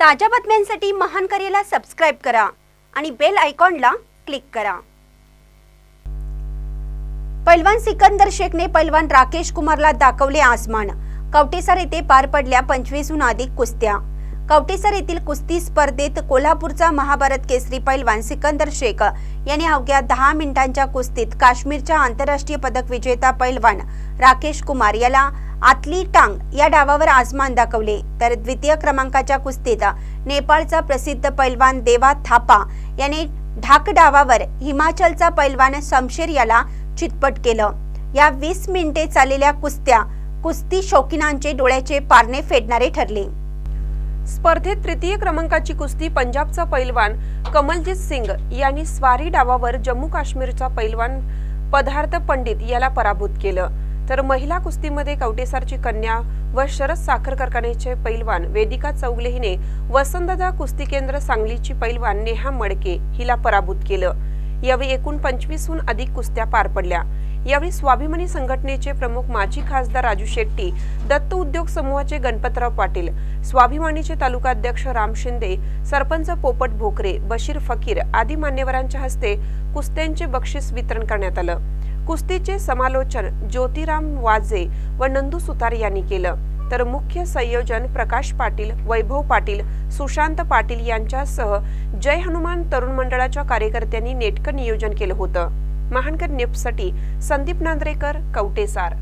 ताज्या बातम्यांसाठी महान करेला सबस्क्राईब करा आणि बेल आयकॉनला क्लिक करा. पैलवान सिकंदर शेखने पैलवान राकेश कुमारला दाखवले आसमान. कवटेसर येथे पार पडल्या पंचवीसहून अधिक कुस्त्या. कवटेसर येथील कुस्ती स्पर्धेत कोल्हापूरचा महाभारत केसरी पैलवान सिकंदर शेख यांनी अवघ्या दहा मिनिटांच्या कुस्तीत काश्मीरच्या आंतरराष्ट्रीय पदक विजेता पैलवान राकेश कुमार याला आतली टांग या डावावर आजमान दाखवले. तर द्वितीय क्रमांकाच्या कुस्तीत नेपाळचा प्रसिद्ध पैलवान देवा थापा याने ढाक डावावर हिमाचलचा पैलवान शमशेर याला चितपट केलं. या वीस मिनिटे चाललेल्या कुस्त्या कुस्ती शौकीनांचे डोळ्याचे पारणे फेडणारे ठरले. स्पर्धेत तृतीय क्रमांकाची कुस्ती पंजाबचा पैलवान कमलजीत सिंग यांनी स्वारी डावावर जम्मू काश्मीरचा पैलवान पदार्थ पंडित याला पराभूत केलं. तर महिला कुस्तीमध्ये कवटेसारची कन्या व शरद साखर कारखान्याचे पैलवान वेदिका चौगले हिने वसंतदा कुस्ती केंद्र सांगलीची पैलवान नेहा मडके हिला पराभूत केलं. यावेळी एकूण पंचवीसहून अधिक कुस्त्या पार पडल्या. यावेळी स्वाभिमानी संघटनेचे प्रमुख माजी खासदार राजू शेट्टी दत्त उद्योग समूहाचे गणपतराव पाटील स्वाभिमानीचे तालुकाध्यक्ष राम शिंदे सरपंच पोपट भोकरे बशीर फकीर आदी मान्यवरांच्या हस्ते कुस्त्यांचे बक्षीस वितरण करण्यात आलं. कुस्तीचे समालोचन ज्योतिराम वाजे व नंदू सुतार यांनी केलं. तर मुख्य संयोजन प्रकाश पाटील वैभव पाटील सुशांत पाटील यांच्यासह जय हनुमान तरुण मंडळाच्या कार्यकर्त्यांनी नेटकं नियोजन केलं होतं. महानकर न्यूजसाठी संदीप नांद्रेकर कवटेसार.